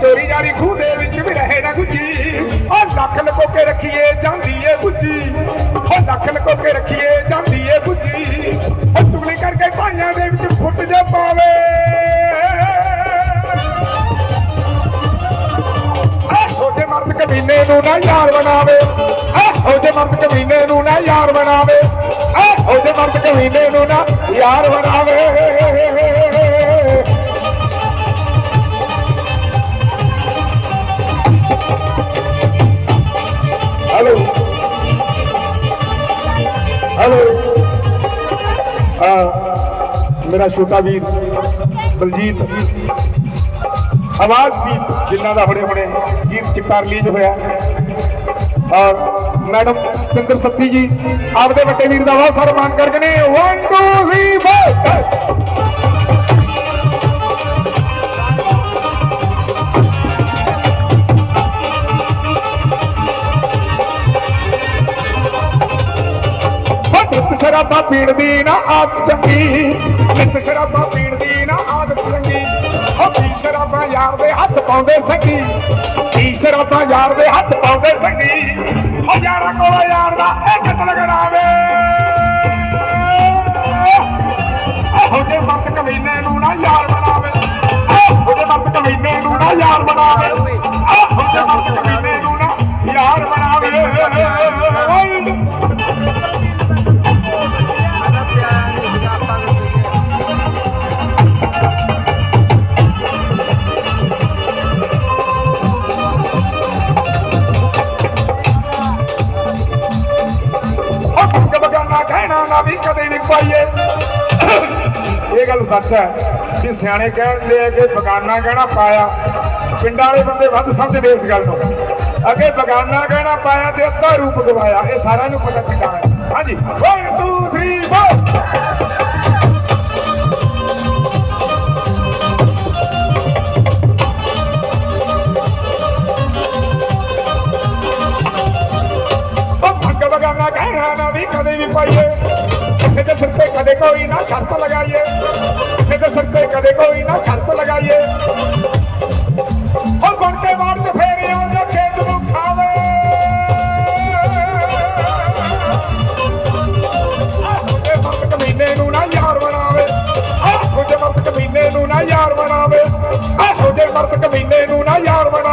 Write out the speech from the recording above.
ਚੋਰੀ ਜਾਰੀ ਖੂਹ ਦੇ ਵਿੱਚ ਵੀ ਰਹੇ ਨਾ ਗੁੱਜੀ ਉਹ ਲੱਖ ਲਕੋ ਕੇ ਰੱਖੀਏ ਜਾਂਦੀ ਏ ਗੁੱਜੀ ਉਹ ਲੱਖ ਲਕੋ ਕੇ ਰੱਖੀਏ ਜਾਂਦੀ ਏ ਗੁੱਜੀ ਉਹ ਚੁਗਲੀ ਕਰਕੇ ਭਾਈਆਂ ਦੇ ਵਿੱਚ ਫੁੱਟ ਜਾ ਪਾਵੇ। ਉਹਦੇ ਮਰਦ ਕਬੀਨੇ ਨੂੰ ਨਾ ਯਾਰ ਬਣਾਵੇ। ਉਹਦੇ ਮਰਦ ਕਬੀਨੇ ਨੂੰ ਨਾ ਯਾਰ ਬਣਾਵੇ। ਉਹਦੇ ਮਰਦ ਕਬੀਨੇ ਨੂੰ ਨਾ ਯਾਰ ਬਣਾਵੇ। ਮੇਰਾ ਛੋਟਾ ਵੀਰ ਬਲਜੀਤ। ਆਵਾਜ਼ ਦੀ ਜਿਨ੍ਹਾਂ ਦਾ ਹੁਣੇ ਹੁਣੇ ਗੀਤ ਚਿੱਟਾ ਰਿਲੀਜ਼ ਹੋਇਆ। ਔਰ ਮੈਡਮ ਸਤਿੰਦਰ ਸੱਤੀ ਜੀ, ਆਪਦੇ ਵੱਡੇ ਵੀਰ ਦਾ ਬਹੁਤ ਸਾਰਾ ਮਾਨ ਕਰਕੇ ਨੇ। 1 ਨਿੱਤ ਸ਼ਰਾਬਾਂ ਪੀਣ ਦੀ ਨਾ ਆਦਤ ਚੰਗੀ। ਨਿੱਤ ਸ਼ਰਾਬਾਂ ਪੀਣ ਦੀ ਨਾ ਆਦਤ ਚੰਗੀ। ਉਹ ਪੀ ਸ਼ਰਾਬਾਂ ਯਾਰ ਦੇ ਹੱਥ ਪਾਉਂਦੇ ਸੰਗੀ ਪੀ ਸ਼ਰਾਬਾਂ ਯਾਰ ਦੇ ਹੱਥ ਪਾਉਂਦੇ ਸੰਗੀ ਉਹ ਯਾਰਾਂ ਕੋਲ ਯਾਰ ਦਾ ਇੱਕ ਕਤਲ ਕਰਾਵੇ ਉਹ ਜੇ ਕਹਿਣਾ ਵੀ ਕਦੇ ਨਹੀਂ ਪਾਈਏ। ਇਹ ਗੱਲ ਸੱਚ ਹੈ ਕਿ ਸਿਆਣੇ ਕਹਿੰਦੇ ਆ ਕਿ ਬਗਾਨਾ ਕਹਿਣਾ ਪਾਇਆ। ਪਿੰਡਾਂ ਵਾਲੇ ਬੰਦੇ ਵੱਧ ਸਮਝਦੇ ਇਸ ਗੱਲ ਨੂੰ। ਅੱਗੇ ਬਗਾਨਾ ਕਹਿਣਾ ਪਾਇਆ ਤੇ ਅੱਧਾ ਰੂਪ ਗਵਾਇਆ। ਇਹ ਸਾਰਿਆਂ ਨੂੰ ਪਤਾ ਪਿੰਡਾਂ ਹੈ। ਹਾਂਜੀ 1 2 3 4 ਬਗਾਨਾ ਕਹਿਣਾ ਨਾ ਵੀ ਕਦੇ ਵੀ ਪਾਈਏ। सिर पे कदे कोई ना शर्त लगाइए किसी के सिर पे कदे कोई ना शर्त लगाइए और बनते मारते फेरे आते खेत में खावे ਆਖਦੇ ਮਰਦ ਕਮੀਨੇ ਨੂੰ ਨਾ ਯਾਰ ਬਣਾਵੇ ਆਖਦੇ ਮਰਦ ਕਮੀਨੇ ਨੂੰ ਨਾ ਯਾਰ ਬਣਾਵੇ ਆਖਦੇ ਮਰਦ ਕਮੀਨੇ ਨੂੰ ਨਾ ਯਾਰ ਬਣਾਵੇ